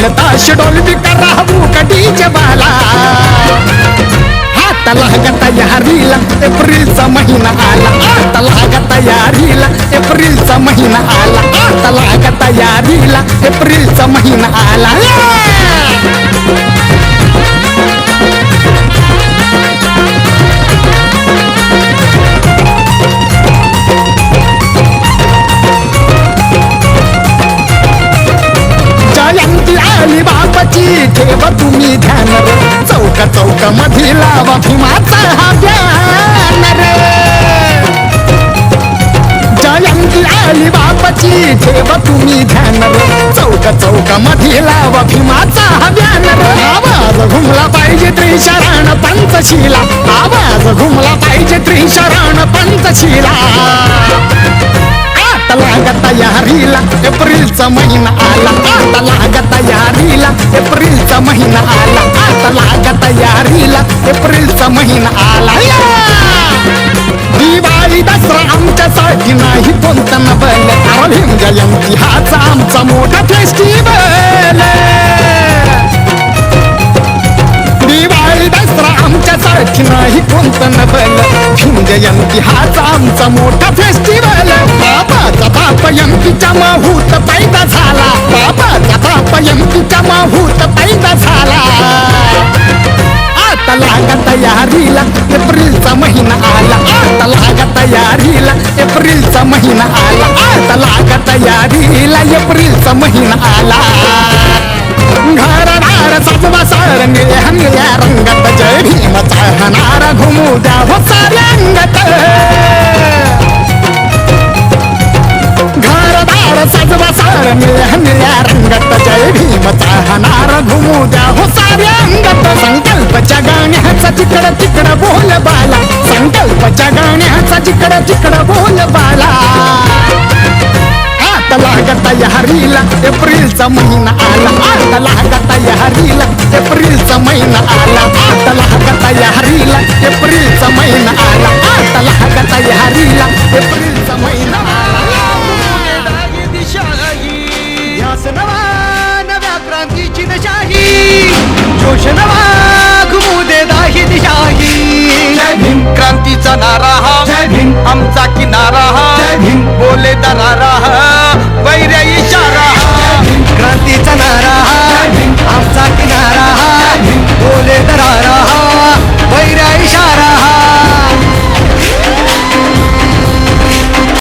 डोलबी करावू कडीचे बाला। हात लागा तयारीला एप्रिलचा महिना आला। हात लागा तयारीला एप्रिलचा महिना आला। हात लागा तयारीला एप्रिलचा महिना आला। ठेव तुम्ही ध्यान रे चौक चौक मधी लावा भीमाचा हा ध्यान रे जयंती आली बापाची ठेव तुम्ही ध्यान रे चौक चौक मधी लावा भीमाचा हा ध्यान रे आवाज घुमला पाहिजे त्रिशरण पंचशिला. आवाज घुमला पाहिजे त्रिशरण पंचशिला. आता लागा तयारीला एप्रिलचा महिना आला. आता लागा तयारीला एप्रिलचा एप्रिलचा महिना आला. दिवाळी दसरा आमच्यासाठी नाही कोणता नबल अरविंद जयंती हाच आमचा मोठा फेस्टिवल दिवाळी दसरा आमच्यासाठी नाही कोणता नबल भीम जयंती हाच आमचा मोठा फेस्टिवल बाबाचा बाप यंतीच्या माहूत पैदा झाला. तयारीला एप्रिलचा महिना आला. आता लागा तयारीला एप्रिलचा महिना आला. आता लागा तयारीला एप्रिलचा महिना आला. घरदार सजवा सार निळ्या निळ्या रंगात जय भीम हनारा घुमू द्या हो साऱ्यांगत घरदार सजवा सार निळ्या निळ्या रंगात जय भीम हनारा घुमू द्या हो साऱ्यांगत संकल्पच्या तिकडं तिकड बोल बाला. संकल्पच्या गाण्याचा तिकडं तिकड बोल बाला. आता लागा तयारीला एप्रिलचा महिना आला. आता लागा तयारीला एप्रिलचा महिना आला. आता लागा तयारीला एप्रिलचा महिना आला. आता लागा तयारीला एप्रिलचा महिना आला. नव्या क्रांतीची दशाही जोश नवा.